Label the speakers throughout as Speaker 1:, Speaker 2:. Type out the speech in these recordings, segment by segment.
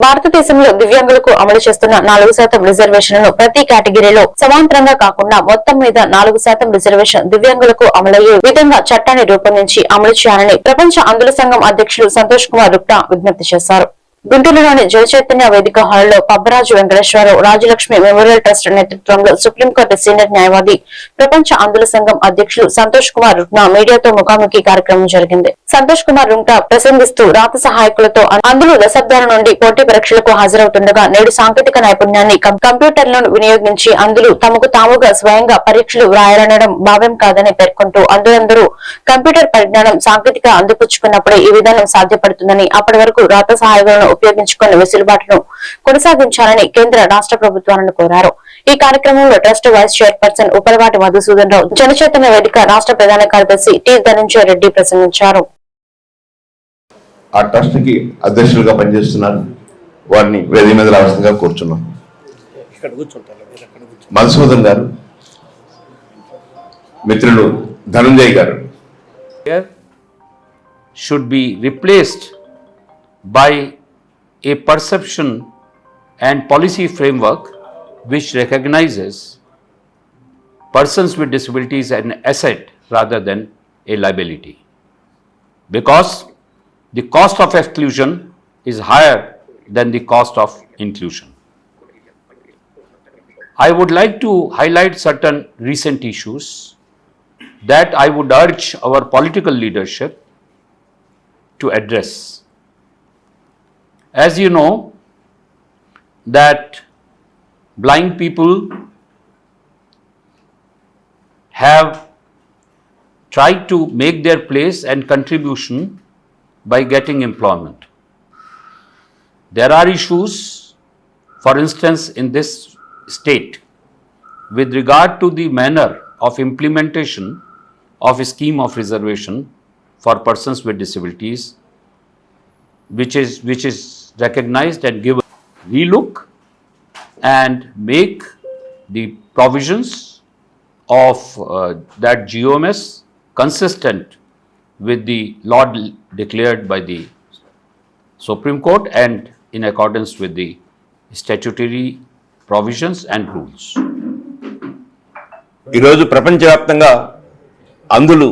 Speaker 1: భారతదేశంలో దివ్యాంగులకు అమలు చేస్తున్న నాలుగు శాతం రిజర్వేషన్లను ప్రతి కేటగిరీలో సమాంతరంగా కాకుండా మొత్తం మీద నాలుగు శాతం రిజర్వేషన్ దివ్యాంగులకు అమలయ్యే విధంగా చట్టాన్ని రూపొందించి అమలు చేయాలని ప్రపంచ అంధుల సంఘం అధ్యక్షులు సంతోష్ కుమార్ రుక్నా విజ్ఞప్తి చేశారు. గుంటూరులోని జయచైతన్య వేదిక హాల్లో పబ్బరాజు వెంకటేశ్వరరావు రాజలక్ష్మి మెమోరియల్ ట్రస్ట్ నేతృత్వంలో సుప్రీంకోర్టు సీనియర్ న్యాయవాది ప్రపంచ అందుల సంఘం అధ్యక్షులు సంతోష్ కుమార్ రుక్నా మీడియాతో ముఖాముఖి కార్యక్రమం జరిగింది. సంతోష్ కుమార్ రుంగ్టా ప్రసంగిస్తూ రాత సహాయకులతో అందులో దశాబ్దాల నుండి పోటీ పరీక్షలకు హాజరవుతుండగా నేడు సాంకేతిక నైపుణ్యాన్ని కం- కంప్యూటర్లను వినియోగించి అందులు తమకు తాముగా స్వయంగా పరీక్షలు వ్రాయాలనడం భావ్యం కాదని పేర్కొంటూ అందులందరూ కంప్యూటర్ పరిజ్ఞానం సాంకేతిక అందిపుచ్చుకున్నప్పుడే ఈ విధానం సాధ్యపడుతుందని అప్పటి వరకు రాత సహాయకులను ఉపయోగించుకున్న వెసులుబాటును కొనసాగించాలని కేంద్ర రాష్ట్ర ప్రభుత్వాలను కోరారు. ఈ కార్యక్రమంలో trust vice chairperson Upalavati Madhusudan Rao Janachaitanya Vedika రాష్ట్ర ప్రధాన కార్యదర్శి టి ధనంజయ రెడ్డి ప్రసంగించారు.
Speaker 2: ఆ ట్రస్ట్కి అధ్యక్షులుగా పనిచేస్తున్నారు. వారిని వేది మీద రావాల్సిందిగా కూర్చున్నాం. మధుసూదన్ గారు మిత్రులు ధనంజయ్ గారు.
Speaker 3: Should be replaced by a perception and policy framework which recognizes persons with disabilities as an asset rather than a liability. Because the cost of exclusion is higher than the cost of inclusion. I would like to highlight certain recent issues that I would urge our political leadership to address. As you know, that blind people have tried to make their place and contribution by getting employment. There are issues, for instance, in this state with regard to the manner of implementation of a scheme of reservation for persons with disabilities which is which is recognized and given relook and make the provisions of uh, that GOMS consistent with the law de- declared by the Supreme Court and in accordance with the statutory provisions and rules.
Speaker 4: ఈరోజు ప్రపంచవ్యాప్తంగా అందులు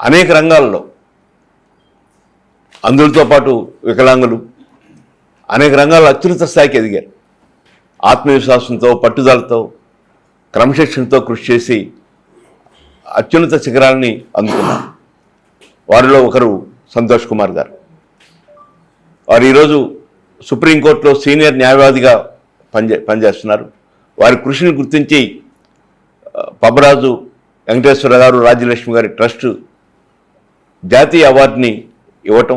Speaker 4: అనేక రంగాల్లో అందులతో పాటు వికలాంగులు అనేక రంగాల్లో అత్యున్నత స్థాయికి ఎదిగారు. ఆత్మవిశ్వాసంతో పట్టుదలతో క్రమశిక్షణతో కృషి చేసి అత్యున్నత శిఖరాలని అందుకున్నారు. వారిలో ఒకరు సంతోష్ కుమార్ గారు. వారు ఈరోజు సుప్రీంకోర్టులో సీనియర్ న్యాయవాదిగా పనిచే పనిచేస్తున్నారు. వారి కృషిని గుర్తించి ఆ, పబ్బరాజు వెంకటేశ్వర గారు రాజ్యలక్ష్మి గారి ట్రస్ట్ జాతీయ అవార్డుని ఇవ్వటం